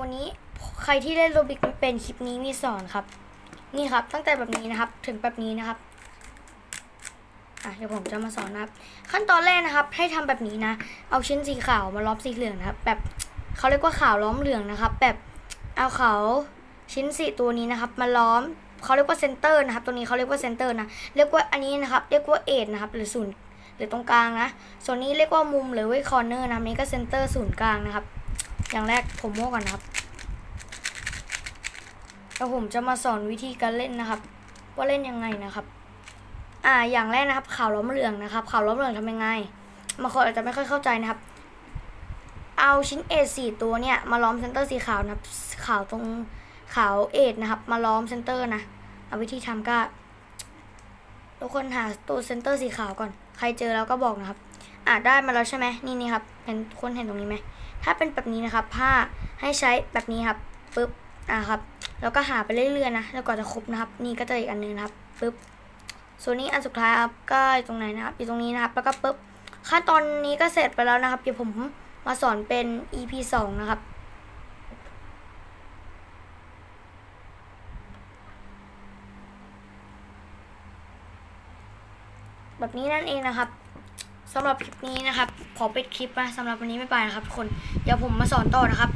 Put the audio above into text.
วันนี้ใครที่เล่นโรบิกเป็นคลิปนี้มีสอนครับ นี่ครับตั้งแต่แบบนี้นะครับ ถึงแบบนี้นะครับอะเดี๋ยวผมจะมาสอนนะครับ ขั้นตอนแรกนะครับ ให้ทำแบบนี้นะ เอาชิ้นสีขาวมาล้อมสีเหลืองนะครับ แบบเขาเรียกว่าขาวล้อมเหลืองนะครับ แบบเอาขาวชิ้นสีตัวนี้นะครับ มาล้อมเขาเรียกว่าเซนเตอร์นะครับ ตัวนี้เขาเรียกว่าเซนเตอร์นะเรียกว่าอันนี้นะครับ เรียกว่าเอทนะครับ หรือศูนย์หรือตรงกลางนะส่วนนี้เรียกว่ามุมหรือว่าคอร์เนอร์นะนี่ก็เซนเตอร์ศูนย์กลางนะครับ อย่างแรกผมโม่ก่อนนะครับแล้วผมจะมาสอนวิธีการเล่นนะครับ ว่าเล่นยังไงนะครับ อ่าอย่างแรกนะครับ ข่าวล้อมเหลืองนะครับข่าวล้อมเหลืองทำยังไงบางคนอาจจะไม่ค่อยเข้าใจนะครับ เอาชิ้นเอทสี่ตัวเนี่ยมาล้อมเซนเตอร์สีขาวนะครับขาวตรงขาวเอทนะครับ มาล้อมเซนเตอร์นะเอาวิธีทำก็ทุกคนหาตัวเซนเตอร์สีขาวก่อน ใครเจอแล้วก็บอกนะครับ อ่าได้มาแล้วใช่ไหมนี่นี่ครับเห็นคนเห็นตรงนี้ไหมถ้าเป็นแบบนี้นะครับ ผ้าให้ใช้แบบนี้ครับปึ๊บอ่าครับ แล้วก็หาไปเรื่อยๆนะแล้วกว่าจะครบนะครับ นี่ก็จะอีกอันหนึงนะครับปึ๊บส่วนนี้อันสุดท้ายครับก็อยู่ตรงไหนนะครับอยู่ตรงนี้นะครับ แล้วก็ปึ๊บขั้นตอนนี้ก็เสร็จไปแล้วนะครับเดี๋ยวผมมาสอนเป็น EP สองนะครับแบบนี้นั่นเองนะครับ สำหรับคลิปนี้นะครับ ขอปิดคลิปนะสำหรับวันนี้ไม่ไปนะครับทุกคน เดี๋ยวผมมาสอนต่อนะครับ